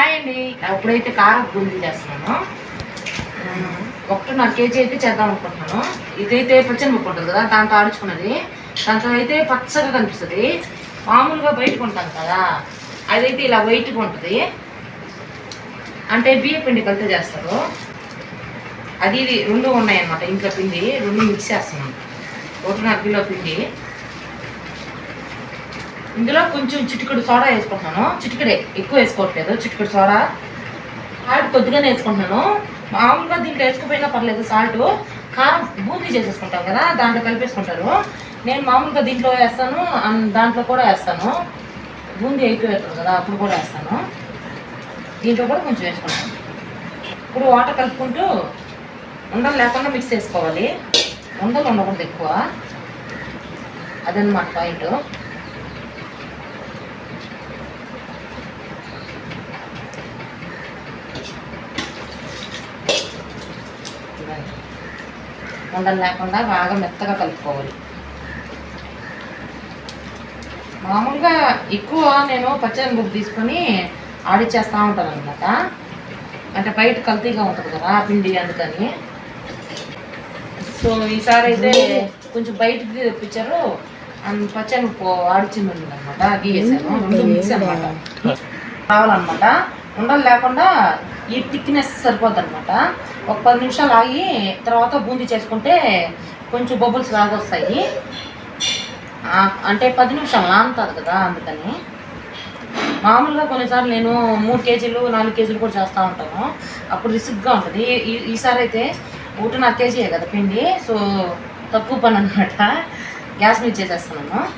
Hi అండి ఇప్పుడైతే కారం బూంది చేస్తున్నాను ఒకటి నాలుగు కేజీ అయితే చేద్దాం అనుకుంటున్నాను. ఇదైతే పచ్చని ముక్క ఉంటుంది కదా దాంతో ఆడుచుకున్నది. దాంతో అయితే పచ్చగా కనిపిస్తుంది. మామూలుగా బయటకు ఉంటాను కదా అదైతే ఇలా వైట్గా ఉంటుంది. అంటే బియ్య పిండి కలితే చేస్తారు. అది ఇది రెండు ఉన్నాయన్నమాట ఇంట్లో పిండి రెండు మిక్స్ చేస్తున్నాను. ఒకటి నాలుగు కిలో పిండి. ఇందులో కొంచెం చిటికెడు సోడా వేసుకుంటున్నాను. చిటికెడే ఎక్కువ వేసుకోవట్లేదు. చిటికెడు సోడా. సాల్ట్ కొద్దిగానే వేసుకుంటున్నాను. మామూలుగా దీంట్లో వేసుకుపోయినా పర్లేదు సాల్ట్. కారం బూందీ చేసేసుకుంటాం కదా దాంట్లో కలిపేసుకుంటారు. నేను మామూలుగా దీంట్లో వేస్తాను దాంట్లో కూడా వేస్తాను. బూందీ అయిపోయారు కదా అప్పుడు కూడా వేస్తాను. దీంట్లో కూడా కొంచెం వేసుకుంటాను. ఇప్పుడు వాటర్ కలుపుకుంటూ ఉండలు లేకుండా మిక్స్ చేసుకోవాలి. ఉండలు ఉండకూడదు ఎక్కువ. అదనమాట పాయింట్. ఉండలు లేకుండా బాగా మెత్తగా కలుపుకోవాలి. మామూలుగా ఎక్కువ నేను పచ్చని బుక్ తీసుకొని ఆడిచ్చేస్తూ ఉంటాను అనమాట అంటే బయట కల్తీగా ఉంటుంది కదా ఆ పిండి అందుకని. సో ఈసారి అయితే కొంచెం బయటకి తెప్పించారు. అండ్ పచ్చని ఆడిచ్చింది ఉంది అనమాట గీసాను రెండు మిక్స్ అనమాట రావాలన్నమాట ఉండలు లేకుండా ఈ థిక్నెస్ సరిపోద్ది అనమాట ఒక పది నిమిషాలు ఆగి తర్వాత బూందీ చేసుకుంటే కొంచెం బబుల్స్ లాగా వస్తాయి. అంటే పది నిమిషాలు నానుతుంది కదా అందుకని. మామూలుగా కొన్నిసార్లు నేను మూడు కేజీలు నాలుగు కేజీలు కూడా చేస్తూ ఉంటాను. అప్పుడు రిసిక్గా ఉంటుంది. ఈ- ఈసారి అయితే ఒకటిన్నర కేజీ కదా పిండి. సో తక్కువ పని అనమాట గ్యాస్ మీద చేసేస్తున్నాను.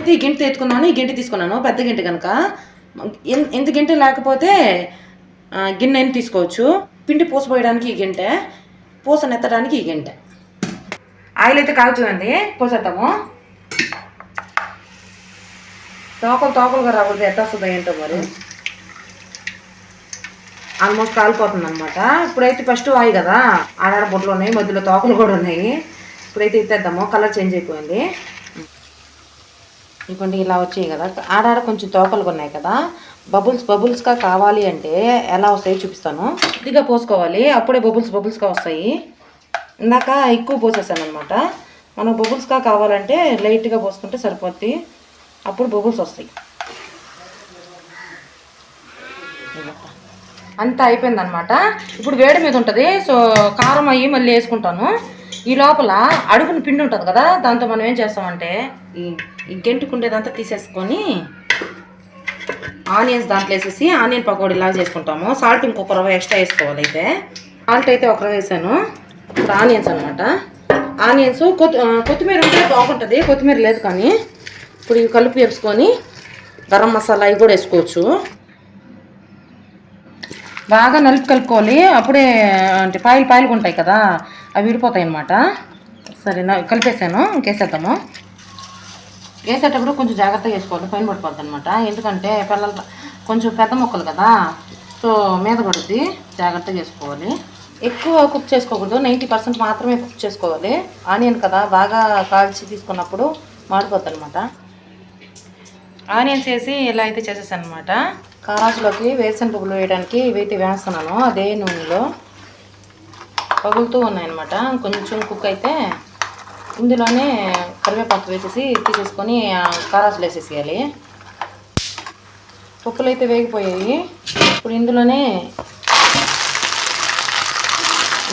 ఇది ఈ గింట ఎత్తుకున్నాను ఈ గింట తీసుకున్నాను. పెద్ద గింట కనుక ఎంత గింటె లేకపోతే గిన్నె గిన్నెని తీసుకోవచ్చు. పిండి పూసపోయడానికి ఈ గింటె పూస నెత్తడానికి ఈ గింటె. ఆయిల్ అయితే కాగుతుందండి పోసేద్దాము. తోకలు తోకలుగా రాకూడదు ఎట్లా ఏంటో మరి. ఆల్మోస్ట్ కాలిపోతుంది అనమాట ఇప్పుడైతే ఫస్ట్ ఆయి కదా ఆడాడ బొట్లు ఉన్నాయి మధ్యలో తోకలు కూడా ఉన్నాయి. ఇప్పుడైతే ఇచ్చేద్దాము కలర్ చేంజ్ అయిపోయింది. ఇవ్వండి ఇలా వచ్చాయి కదా. ఆడాడ కొంచెం తోకలుగా ఉన్నాయి కదా. బబుల్స్ బబుల్స్గా కావాలి అంటే ఎలా వస్తాయో చూపిస్తాను. కొద్దిగా పోసుకోవాలి. అప్పుడే బబుల్స్ బబుల్స్గా వస్తాయి. ఇందాక ఎక్కువ పోసేసాను అనమాట మనం బబుల్స్గా కావాలంటే లైట్గా పోసుకుంటే సరిపోద్ది. అప్పుడు బబుల్స్ వస్తాయి. అంతా అయిపోయింది అనమాట ఇప్పుడు వేడి మీద ఉంటుంది. సో కారం అయ్యి మళ్ళీ వేసుకుంటాను. ఈ లోపల అడుగున పిండి ఉంటుంది కదా దాంతో మనం ఏం చేస్తామంటే ఈ గెంటుకుండేదంతా తీసేసుకొని ఆనియన్స్ దాంట్లో వేసేసి ఆనియన్ పకోడీ ఇలా చేసుకుంటాము. సాల్ట్ ఇంకొక రవ్వ ఎక్స్ట్రా వేసుకోవాలి అయితే. సాల్ట్ అయితే ఒక రవ్వ వేసాను. ఇప్పుడు ఆనియన్స్ అనమాట ఆనియన్స్ కొత్తి కొత్తిమీర ఉంటే బాగుంటుంది. కొత్తిమీర లేదు కానీ ఇప్పుడు ఇవి కలుపు వేసుకొని గరం మసాలా ఇవి కూడా వేసుకోవచ్చు. బాగా నలుపు కలుపుకోవాలి. అప్పుడే అంటే పాయలు పాయలుగా ఉంటాయి కదా అవి విడిపోతాయి అనమాట సరే కలిపేసాను. ఇంకేసేద్దాము. వేసేటప్పుడు కొంచెం జాగ్రత్తగా వేసుకోవాలి పైన పడిపోద్ది అనమాట ఎందుకంటే పిల్లలు కొంచెం పెద్ద మొక్కలు కదా. సో మీద పడుద్ది. జాగ్రత్తగా చేసుకోవాలి ఎక్కువ కుక్ చేసుకోకూడదు. నైంటీ పర్సెంట్ మాత్రమే కుక్ చేసుకోవాలి. ఆనియన్ కదా బాగా కాల్చి తీసుకున్నప్పుడు మాడిపోద్ది అనమాట ఆనియన్స్ వేసి ఇలా అయితే చేసేసాను అనమాట కారాసులోకి వేరుశనగ పువ్వులు వేయడానికి ఇవైతే వేస్తున్నాను. అదే నూనెలో పగులుతూ ఉన్నాయన్నమాట. కొంచెం కుక్ అయితే ఇందులోనే కరివేపాకు వేసేసి తీసేసుకొని కారాసులు వేసేసేయాలి. పప్పులు అయితే వేగిపోయాయి. ఇప్పుడు ఇందులోనే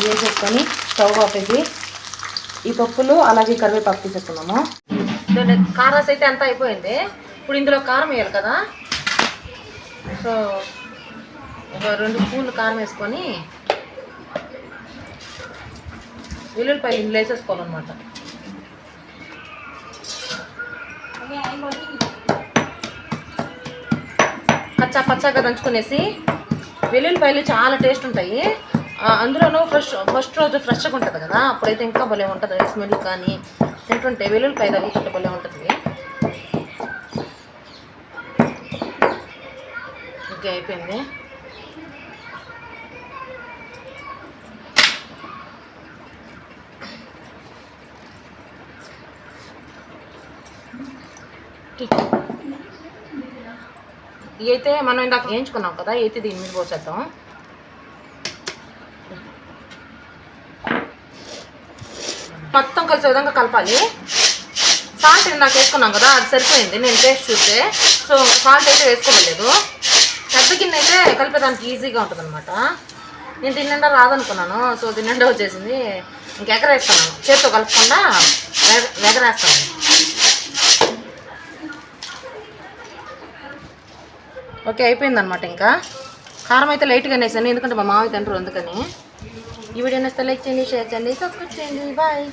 వేసేసుకొని స్టవ్ ఆపేసి ఈ పప్పులు అలాగే కరివేపాకు తీసేసుకున్నాము కారాస్ అయితే అంతా అయిపోయింది. ఇప్పుడు ఇందులో కారం వేయాలి కదా. సో ఒక రెండు స్పూన్లు కారం వేసుకొని వెల్లుల్లిపాయలు ఇందులో వేసేసుకోవాలన్నమాట. కచ్చా పచ్చాగా దంచుకునేసి వెల్లుల్లిపాయలు చాలా టేస్ట్ ఉంటాయి. అందులోనూ ఫ్రెష్ ఫస్ట్ రోజు ఫ్రెష్గా ఉంటుంది కదా అప్పుడైతే ఇంకా భలే ఉంటుంది. స్మెల్ కానీ తింటుంటే వెల్లుల్లిపాయ తగ్గుతుంటే భలే ఉంటుంది. ఓకే అయిపోయింది. అయితే మనం ఇందాక వేయించుకున్నాం కదా అయితే దీని మీద పోసేద్దాం. మొత్తం కలిసే విధంగా కలపాలి. సాల్ట్ ఇందాక వేసుకున్నాం కదా అది సరిపోయింది. నేను టేస్ట్ చూస్తే సో సాల్ట్ అయితే వేసుకోలేదు పెద్ద గిన్నె అయితే కలిపేదానికి ఈజీగా ఉంటుంది అనమాట నేను తిన్నండా నిండా రాదనుకున్నాను సో తిన్నండా వచ్చేసింది. ఇంకెగరేస్తాను చేత్తో కలపకుండా వెగ వెగరేస్తాను. ఓకే అయిపోయిందనమాట ఇంకా. కారం అయితే లైట్గా వేసాను ఎందుకంటే మా మామయ్య తింటారు అందుకని. ఈ వీడియో నచ్చితే లైక్ చేయండి షేర్ చేయండి సబ్స్క్రైబ్ చేయండి. బాయ్